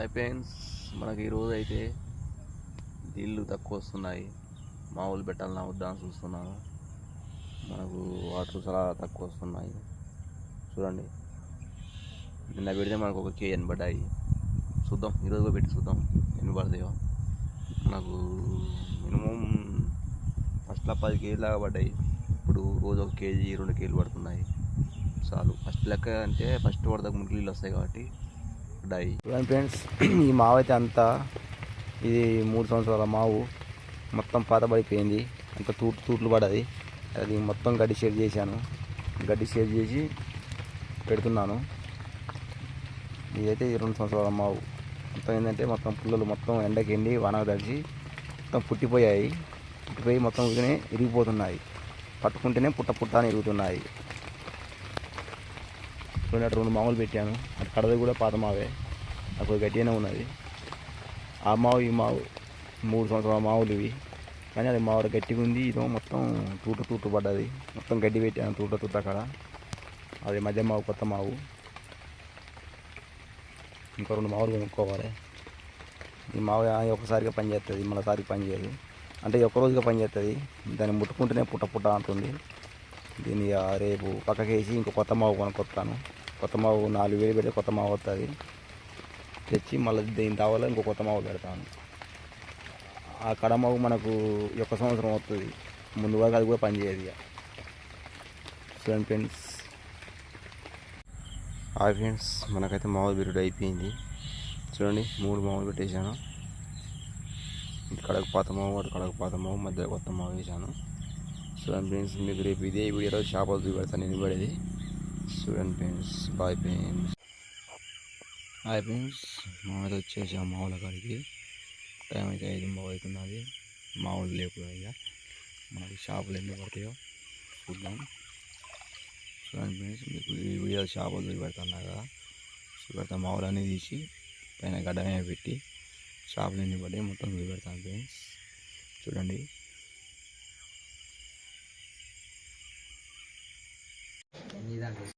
అయిపోయింది మనకి ఈరోజు అయితే నీళ్ళు తక్కువ వస్తున్నాయి. మామూలు పెట్టాలని వద్దా అని చూస్తున్నాను మనకు వాటర్ చాలా తక్కువ వస్తున్నాయి. చూడండి. నిన్న పెడితే మనకు ఒక కే ఎనబడ్డాయి చూద్దాం. ఈరోజు కూడా పెట్టి చూద్దాం. ఎన్ని పడతాయో. మనకు మినిమం ఫస్ట్లో పది కేజీ దాకా పడ్డాయి. ఇప్పుడు రోజు ఒక కేజీ రెండు కేజీలు పడుతున్నాయి. చాలు. ఫస్ట్ లెక్క అంటే ఫస్ట్ పడదాక మురికి నీళ్ళు వస్తాయి కాబట్టి పడ్డాయి. ఫ్రెండ్స్ ఈ మావు అయితే అంతా ఇది మూడు సంవత్సరాల మావు మొత్తం పాతబడిపోయింది. అంత తూట్లు తూట్లు పడది అది మొత్తం గడ్డి షేర్ చేశాను. గడ్డి షేర్ చేసి పెడుతున్నాను. ఇదైతే రెండు సంవత్సరాల మావు. మొత్తం ఏంటంటే మొత్తం పుల్లలు మొత్తం ఎండకి ఎండి వానకు తడిచి మొత్తం పుట్టిపోయాయి. పుట్టిపోయి మొత్తం ఉదినే ఇరిగిపోతున్నాయి. పట్టుకుంటేనే పుట్ట పుట్ట అని ఇరుగుతున్నాయి. చూడండి రెండు మామూలు పెట్టాను. అటు కడది కూడా పాత మావే. అప్పుడు గట్టిగానే ఉన్నది. ఆ మావు ఈ మావు మూడు సంవత్సరాల మావులు ఇవి కానీ అది మావుడు గట్టిగా ఉంది. ఇదో మొత్తం తూట తూట పడ్డది. మొత్తం గడ్డి పెట్టాను తూట తూట అక్కడ అది మధ్య మావు కొత్త మావు. ఇంకో రెండు మావులు కొనుక్కోవాలి. ఈ మావు ఒకసారిగా పనిచేస్తుంది మళ్ళీసారి పనిచేయదు అంటే ఒక్కరోజుగా పనిచేస్తుంది దాన్ని ముట్టుకుంటేనే పుట్ట పుట్ట అంటుంది. దీన్ని రేపు పక్కకేసి ఇంకో కొత్త మావు కొనుక్కొస్తాను. కొత్త మావు నాలుగు వేలు పెడితే కొత్త మావు వస్తుంది తెచ్చి మళ్ళీ దీని తావాలో ఇంకో కొత్త మావు పెడతాను ఆ కడమావు మనకు ఒక సంవత్సరం వస్తుంది. ముందు వరకు అది కూడా పనిచేయదు ఇక. చూడండి ఫ్రెండ్స్. ఆ ఫ్రెండ్స్ మనకైతే మామూలు బిరుడు అయిపోయింది. చూడండి మూడు మామూలు పెట్టేశాను. కడక పాత మావు అటు కడక పాత మావు మధ్యలో కొత్త మావు వేసాను చూడండి ఫ్రెండ్స్ మీకు రేపు ఇదే వీడియోలో చేపలు చూపెడతాను నేను పడేది చూడండి friends boy friends. Hi friends మాది వచ్చేసి ఆ మావుల కాడికి. టైం అయితే ఐదు అవుతున్నది. మావులు లేపు ఇక. మనకి షాపులు ఎన్ని పడతాయో చూద్దాం. చూడండి ఫ్రెండ్స్ మీకు ఈ వీడియో షాపులు చూసి పెడతాను కదా. చూసి మావులన్నీ తీసి పైన గడ్డ మీద పెట్టి షాపులు ఎన్ని పడి మొత్తం చూసి ఫ్రెండ్స్. చూడండి.